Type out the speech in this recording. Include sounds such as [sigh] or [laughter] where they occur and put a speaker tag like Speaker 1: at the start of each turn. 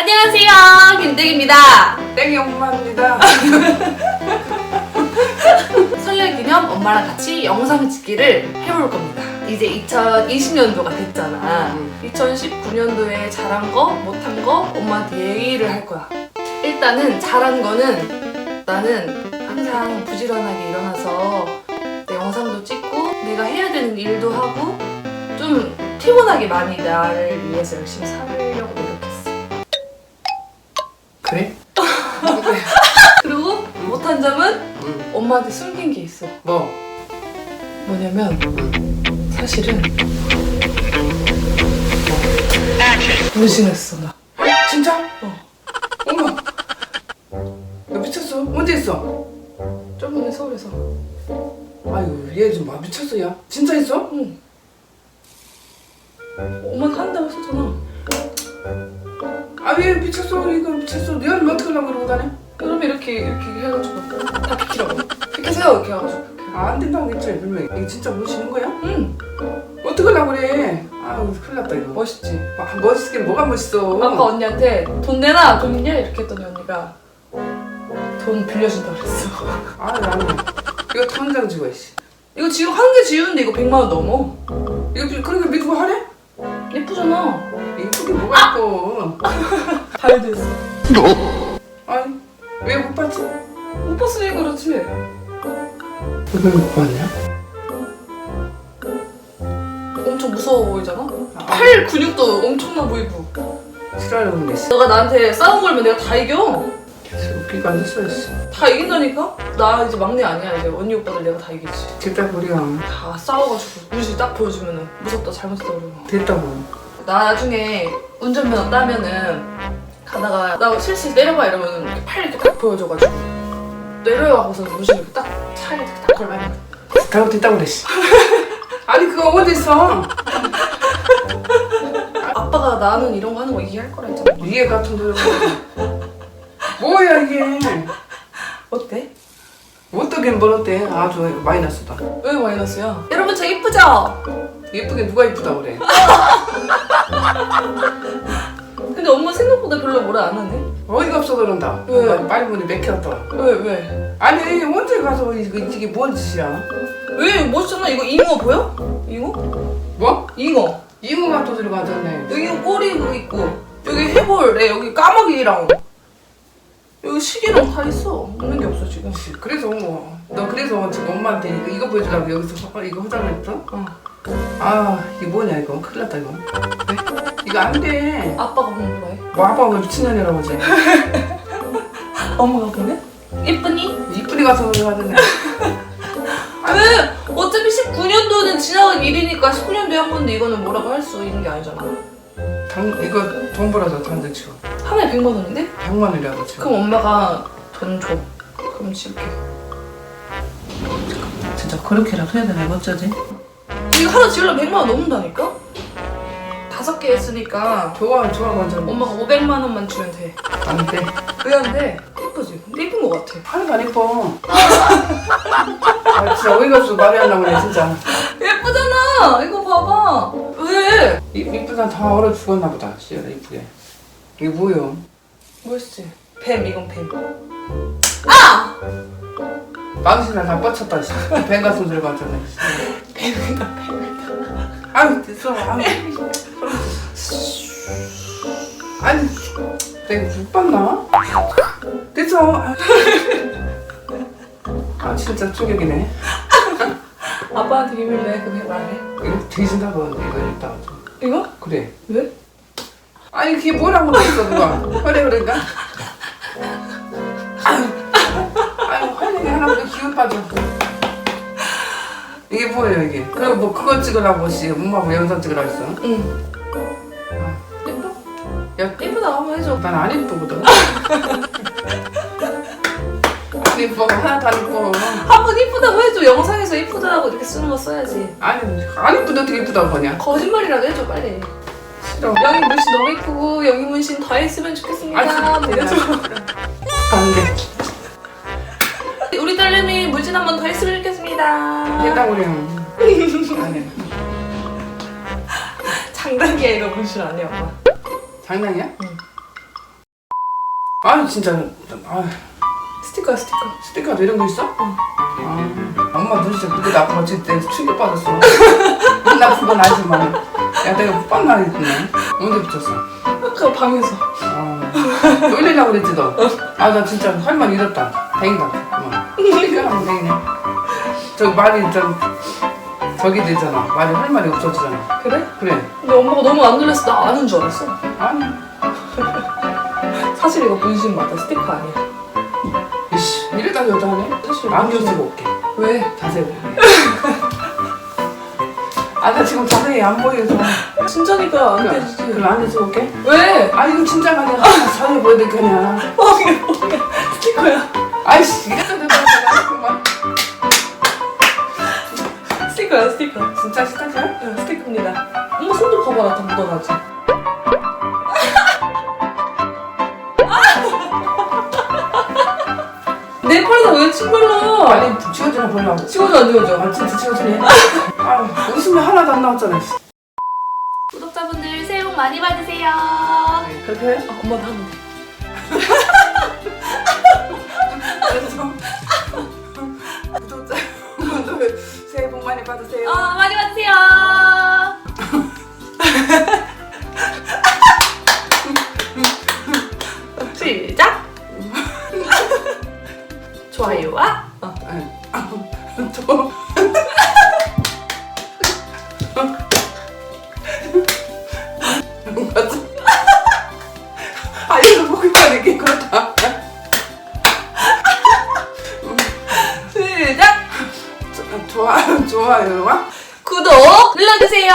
Speaker 1: 안녕하세요, 김득입니다.
Speaker 2: 땡이 엄마입니다. [laughs]
Speaker 1: 설날 기념 엄마랑 같이 영상 찍기를 해볼 겁니다. 이제 2020년도가 됐잖아.
Speaker 2: 음.
Speaker 1: 2019년도에 잘한 거, 못한 거 엄마한테 얘기를 할 거야. 일단은 잘한 거는 나는 항상 부지런하게 일어나서 내 영상도 찍고 내가 해야 되는 일도 하고 좀 피곤하게 많이 나를 위해서 열심히 살려고 노력
Speaker 2: 그래? [laughs]
Speaker 1: 그리고 못한 점은
Speaker 2: 응.
Speaker 1: 엄마한테 숨긴 게 있어.
Speaker 2: 뭐?
Speaker 1: 뭐냐면 사실은 문신했어 나.
Speaker 2: 진짜?
Speaker 1: 어.
Speaker 2: 어머. 너 미쳤어? 언제 했어?
Speaker 1: 저번에 서울에서.
Speaker 2: 아유 얘좀아 미쳤어 야. 진짜 했어?
Speaker 1: 응. 엄마는 한다고 했었잖아.
Speaker 2: 아왜 미쳤어? 이거 미쳤어. 너 여름 어떻게 하려고 그러고 다녀?
Speaker 1: 여름에 이렇게 이렇게 해가지고 다 비키라고. 비켜세요 이렇게 해가지고.
Speaker 2: 아, 안 된다고 했지 분명히. 이거 진짜 모시는 거야?
Speaker 1: 응.
Speaker 2: 어떻게 하려고 그래? 아유 큰일 났다 이거.
Speaker 1: 멋있지.
Speaker 2: 아, 멋있긴 뭐가 멋있어?
Speaker 1: 아까 언니한테 돈 내놔 돈 있냐 이렇게 했더니 언니가 돈 빌려준다 그랬어. [laughs]
Speaker 2: 아 나는 이거 통장 지워 씨.
Speaker 1: 이거 지금 한 개 지우는데 이거 100만 원 넘어.
Speaker 2: 이거 그러니까 믿고 하래?
Speaker 1: 예쁘잖아.
Speaker 2: 이쁘게 뭐가 예뻐?
Speaker 1: 잘 됐어.
Speaker 2: 아니 왜 못 봤지?
Speaker 1: 못 봤으니 그렇지.
Speaker 2: 왜못 봤냐?
Speaker 1: 엄청 무서워 보이잖아?
Speaker 2: 아.
Speaker 1: 팔 근육도 엄청나 보이고.
Speaker 2: 싫어하는 게 있어.
Speaker 1: 너가 나한테 싸움 걸면 내가 다 이겨.
Speaker 2: 웃기가 안 씨.
Speaker 1: 다 이긴다니까? 나 이제 막내 아니야. 이제 언니 오빠들 내가 다 이기지.
Speaker 2: 됐다고 우리가
Speaker 1: 다 싸워가지고 무시 딱 보여주면은 무섭다 잘못했다 그러고.
Speaker 2: 됐다고.
Speaker 1: 나 나중에 운전면허 따면은 가다가 나 실실 내려봐 이러면 팔 이렇게 딱 보여줘가지고 내려요 하고서 무시 이렇게 딱 차에 이렇게 딱 걸면
Speaker 2: 잘못 됐다고 씨. 아니 그거 어디 있어?
Speaker 1: 아빠가 나는 이런 거 하는 거 이해할 거라 했잖아.
Speaker 2: 이해 같은 소리. 뭐야 이게?
Speaker 1: 어때?
Speaker 2: 어떻게 뭘 어때? 아주 마이너스다.
Speaker 1: 왜 마이너스야? 여러분 저 이쁘죠?
Speaker 2: 예쁘게 누가 예쁘다 그래? [laughs]
Speaker 1: 근데 엄마 생각보다 별로 뭐라 안 하네.
Speaker 2: 어이가 없어 그런다.
Speaker 1: 왜?
Speaker 2: 빨리 보니 맥혔다.
Speaker 1: 왜 왜?
Speaker 2: 아니 언제 가서 이거 이게 뭔 짓이야?
Speaker 1: 왜 멋있잖아. 이거 잉어 보여? 잉어?
Speaker 2: 뭐?
Speaker 1: 잉어.
Speaker 2: 이모가 또 들어가졌네.
Speaker 1: 여기 꼬리 그거 있고 여기 해골에 여기 까마귀랑 여기 시계랑 다 있어. 없는 게 없어 지금.
Speaker 2: 그래서 뭐, 너 그래서 지금 엄마한테 이거, 이거 보여주라고 여기서 화- 이거 화장을 했어?
Speaker 1: 어.
Speaker 2: 아 이게 뭐냐 이거 큰일 났다 이거. 네? 이거 안 돼.
Speaker 1: 아빠가 보면 뭐라 해?
Speaker 2: 뭐 아빠가 미친년이라고 하지. [laughs]
Speaker 1: 엄마가 보면? 예쁘니?
Speaker 2: 이쁜이 가서 하더네.
Speaker 1: 왜? 어차피 19년도는 지나간 일이니까 19년도에 한 건데 이거는 뭐라고 할 수 있는 게 아니잖아.
Speaker 2: 당 이거 돈 벌어서 단지 치워.
Speaker 1: 하나에 100만 원인데?
Speaker 2: 100만 원이라고 치워.
Speaker 1: 그럼 엄마가 돈 줘. 그럼 줄게.
Speaker 2: 진짜 그렇게라도 해야 되나 어쩌지?
Speaker 1: 이거 하나 지으려면 100만 원 넘는다니까? 다섯 개 했으니까
Speaker 2: 좋아 좋아 완전.
Speaker 1: 엄마가 500만 원만 주면 돼.
Speaker 2: 안 돼.
Speaker 1: 왜안 돼? 예쁘지? 근데 예쁜 거 같아.
Speaker 2: 하나도 안 예뻐. 아 진짜 어이가 없어 말이 안 나오네 진짜.
Speaker 1: 예쁘잖아! 이거 봐봐. 왜?
Speaker 2: 이- 이 쁘다 다 얼어 죽었나 보다. 씨발 이쁘게. 이게 뭐요?
Speaker 1: 멋있지? 뱀, 이건 뱀. 아!
Speaker 2: 망신을 다 뻗쳤다. 씨. 뱀 같은 소리 같잖아.
Speaker 1: 뱀이다, 뱀이다.
Speaker 2: 아유 됐어. 아유. 아니 내가 못 봤나? 됐어. 아유. 아 진짜 충격이네.
Speaker 1: 아빠한테 비밀 내, 그게 말해.
Speaker 2: 이거 뒤진다고 이거 읽다.
Speaker 1: 이거?
Speaker 2: 그래.
Speaker 1: 왜?
Speaker 2: 아니 그게 뭐라고 그랬어 누가? 그래 그러니까. 아유, 화내게 하나보다 기운 빠져. 이게 뭐예요 이게? 그리고 뭐 그거 찍으라고 씨 엄마하고 영상 찍으라 했어?
Speaker 1: 응. 예뻐?
Speaker 2: 야,
Speaker 1: 예쁘다고 한번 해줘.
Speaker 2: 난안 이쁘거든. [laughs] 안 이뻐 하나도 안 이뻐.
Speaker 1: 한번 이쁘다고 해줘. 영상에서 이쁘다고 이렇게 쓰는 거 써야지.
Speaker 2: 아니 안 이쁜데 어떻게 이쁘다고 하냐?
Speaker 1: 거짓말이라도 해줘, 빨리.
Speaker 2: 싫어.
Speaker 1: 영희 문신 너무 이쁘고 영희 문신 더 했으면 좋겠습니다.
Speaker 2: 아. 안 돼.
Speaker 1: 우리 딸내미 문신 한 번 더 했으면 좋겠습니다.
Speaker 2: 그래요. 안 해.
Speaker 1: 장단기야 이거 문신 아니야, 엄마.
Speaker 2: 장난이야?
Speaker 1: 응.
Speaker 2: 아니 진짜 아
Speaker 1: 스티커야 스티커.
Speaker 2: 스티커도 이런 거 있어?
Speaker 1: 응.
Speaker 2: 아 엄마 눈 진짜 그게 나쁜 거 진짜 충격 받았어 눈 나쁜 건 알지만 야 내가 못 봤나 했네 언제 붙였어?
Speaker 1: 아까 방에서.
Speaker 2: 아 놀리려고 그랬지 너? 아 나 진짜 할 말 잃었다 다행이다 스티커 하면 다행이네 저 말이 좀 저기 되잖아 말이 할 말이 없어지잖아
Speaker 1: 그래?
Speaker 2: 그래
Speaker 1: 근데 엄마가 너무 안 놀랐어. 나 아는 줄 알았어.
Speaker 2: 아니
Speaker 1: 사실 이거 문신 맞아. 스티커 아니야.
Speaker 2: 이래다 여자네
Speaker 1: 사실
Speaker 2: 안경 쓰고 올게
Speaker 1: 왜?
Speaker 2: 자세히 볼게 [laughs] 아 나 지금 자세히 안 보여서
Speaker 1: 진짜니까 안 되지.
Speaker 2: 그럼 안경 쓰고 올게
Speaker 1: 왜?
Speaker 2: 아 이거 진짜가 아니야 자세히 보여야 될 거냐
Speaker 1: 뻥이야 뻥이야. 스티커야.
Speaker 2: 아이씨 이랬다 내가 정말
Speaker 1: 스티커야 스티커.
Speaker 2: 진짜 스타트야?
Speaker 1: 응, 스티커입니다. 엄마 손좀 봐봐라 다 묻어가지. 내 팔에다 왜 침발라?
Speaker 2: 빨리 지워주나 보려고
Speaker 1: 치워줘 안 치워줘?
Speaker 2: 아 진짜 지워주네 [laughs] 아 웃음이 하나도 안 나왔잖아 씨.
Speaker 1: 구독자분들 새해 복 많이 받으세요.
Speaker 2: 그렇게 해?
Speaker 1: 아, 엄마도 하면 돼. [laughs]
Speaker 2: 그래서 구독자 여러분들 새해 복 많이 받으세요
Speaker 1: 어, 많이 받으세요. 좋아요와 어.
Speaker 2: 저아 이거 보기만 이게 그렇다
Speaker 1: 시작.
Speaker 2: 좋아 좋아요와
Speaker 1: 구독 눌러주세요.